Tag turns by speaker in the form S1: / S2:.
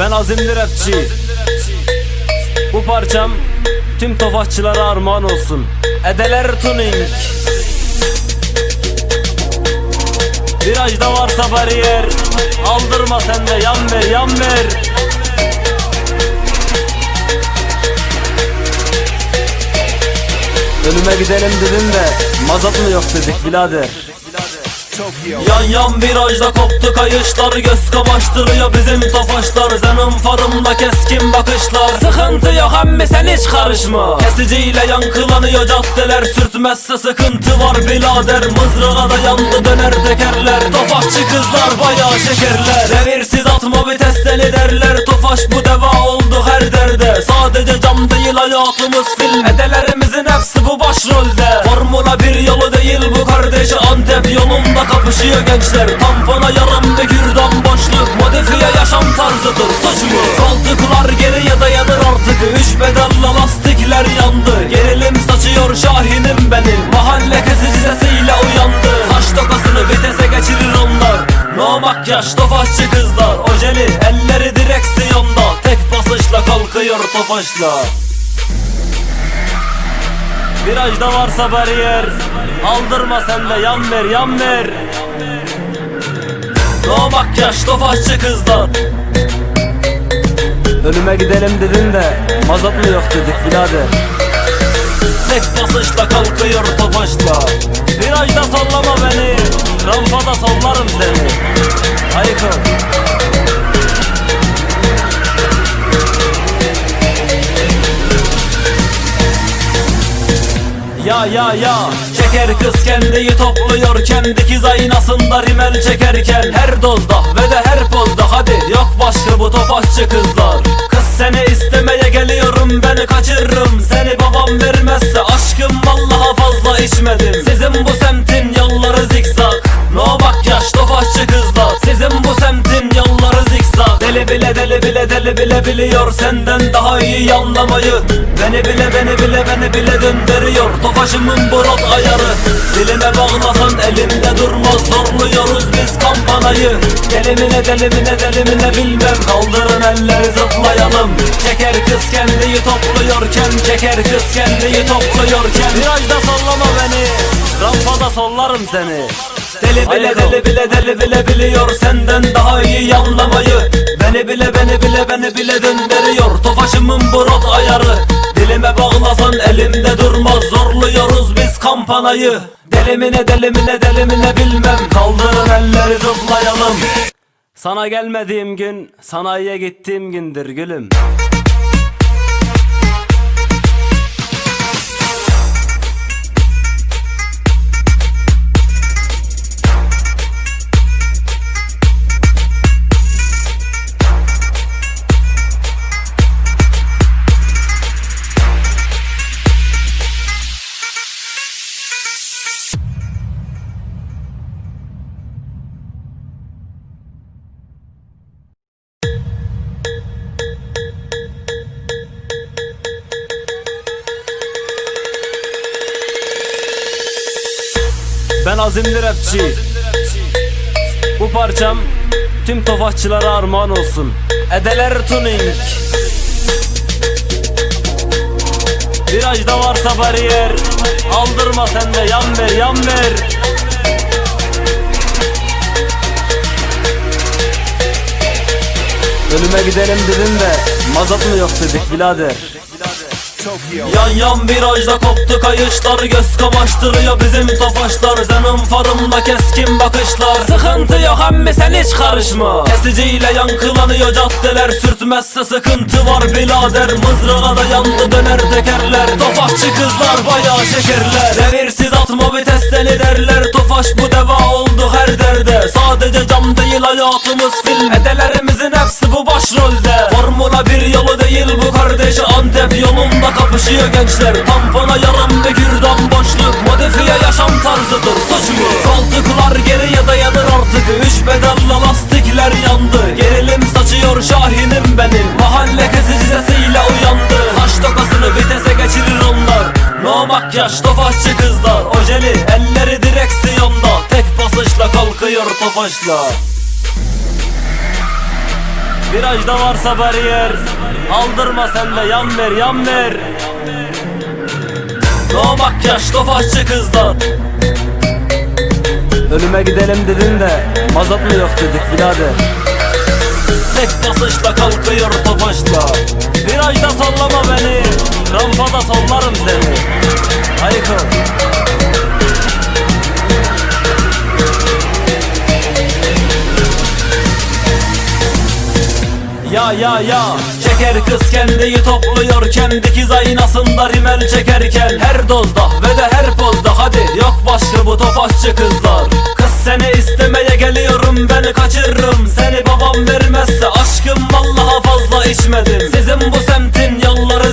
S1: Ben azimli rapçi. Bu parçam tüm tofaşçılara armağan olsun. Edeler tuning. Virajda varsa bariyer Aldırma sen de yan ver yan ver. Önüme gidelim dedim de Mazot mu yok dedik birader Yan yan virajda koptu kayışlar Göz kamaştırıyor bizim tofaşlar Senin farımda keskin bakışlar. Sıkıntı yok emmi sen hiç karışma. Kesiciyle yankılanıyor caddeler Sürtmezse sıkıntı var birader. Mızrağa da yandı döner tekerler. Tofaşçı kızlar bayağı şekerler. Devirsiz atma vites deli derler. Tofaş bu deva oldu her derde. Sadece cam değil hayatımız film. Edelerimizin hepsi bu başrolde. Formula bir yolu kardeşi Antep yolunda kapışıyor gençler. Tampona yarım bir kürdan boşluk. Modifiye yaşam tarzıdır suç mu? Koltuklar geriye dayanır artık. Üç pedalla lastikler yandı. Gerilim saçıyor şahinim benim. Mahalle kesici sesiyle uyandı. Saç tokasını vitese geçirir onlar. No makyaj tofaşçı kızlar. Ojeli elleri direksiyonda. Tek basışla kalkıyor tofaşla Virajda varsa bariyer Aldırma sen de yan ver yan ver. No makyaj tofaşçı kızlar Ölüme gidelim dedin de Mazot mu yok dedik birader. Tek basışla kalkıyor tofaşla. Virajda sallama beni Rampada sallarım seni Ya ya. Ya Şeker kız kendiyi topluyorken Dikiz aynasında rimel çekerken Her dozda ve de her pozda Hadi yok başka bu tofaşçı kızlar. Kız seni istemeye geliyorum Ben kaçırırım. Seni babam vermezse Aşkım vallaha fazla içmedim. Sizin bu semtin bile deli bile deli bile biliyor Senden daha iyi anlamayı. Beni bile beni bile beni bile döndürüyor. Tofaşımın brot ayarı. Dilime bağlasan elimde durmaz. Zorluyoruz biz kampanayı. Delimine delimine delimine bilmem. Kaldırın elleri zıplayalım. Çeker kız kendiyi topluyorken Çeker kız kendiyi topluyorken. Virajda sallama beni. Rampada sollarım seni Deli bile deli bile deli bile biliyor Senden daha iyi anlamayı. Beni bile beni bile beni bile döndürüyor. Tofaşımın brot ayarı. Dilime bağlasan elimde durmaz. Zorluyoruz biz kampanayı. Delimine delimine delimine bilmem. Kaldırın elleri zıplayalım. Sana gelmediğim gün Sanayiye gittiğim gündür gülüm Ben azimli rapçi. Bu parçam tüm tofaşçılara armağan olsun. Edeler tuning. Virajda varsa bariyer Aldırma sen de yan ver yan ver. Ölüme gidelim dedim de Mazot mu yok dedik birader Yan yan virajda koptu kayışlar Göz kamaştırıyor bizim tofaşlar Senin farımda keskin bakışlar. Sıkıntı yok emmi sen hiç karışma. Kesiciyle yankılanıyor caddeler Sürtmezse sıkıntı var birader. Mızrağa da yandı döner tekerler. Tofaşçı kızlar bayağı şekerler. Devirsiz derde. Sadece cam değil hayatımız film. Edelerimizin hepsi bu başrolde. Formula bir yolu değil bu kardeşi. Antep yolunda kapışıyor gençler. Tampona yarım bir kürdan boşluk. Modifiye yaşam tarzıdır. Suç mu? Koltuklar geriye dayanır artık. Üç pedalla kalkıyor tofaşla Virajda varsa bariyer Aldırma sen de yan ver yan ver. No makyaj tofaşçı kızlar Ölüme gidelim dedin de Mazot mu yok dedik birader. Tek basışla kalkıyor tofaşla Virajda sollama beni Rampada sollarım seni. Hayko Ya ya ya. Çeker kız kendiyi topluyorken Dikiz aynasında rimel çekerken Her dozda ve de her pozda. Hadi yok başka bu tofaşçı kızlar. Kız seni istemeye geliyorum Ben kaçırırım. Seni babam vermezse Aşkım vallaha fazla içmedim. Sizin bu semtin yolları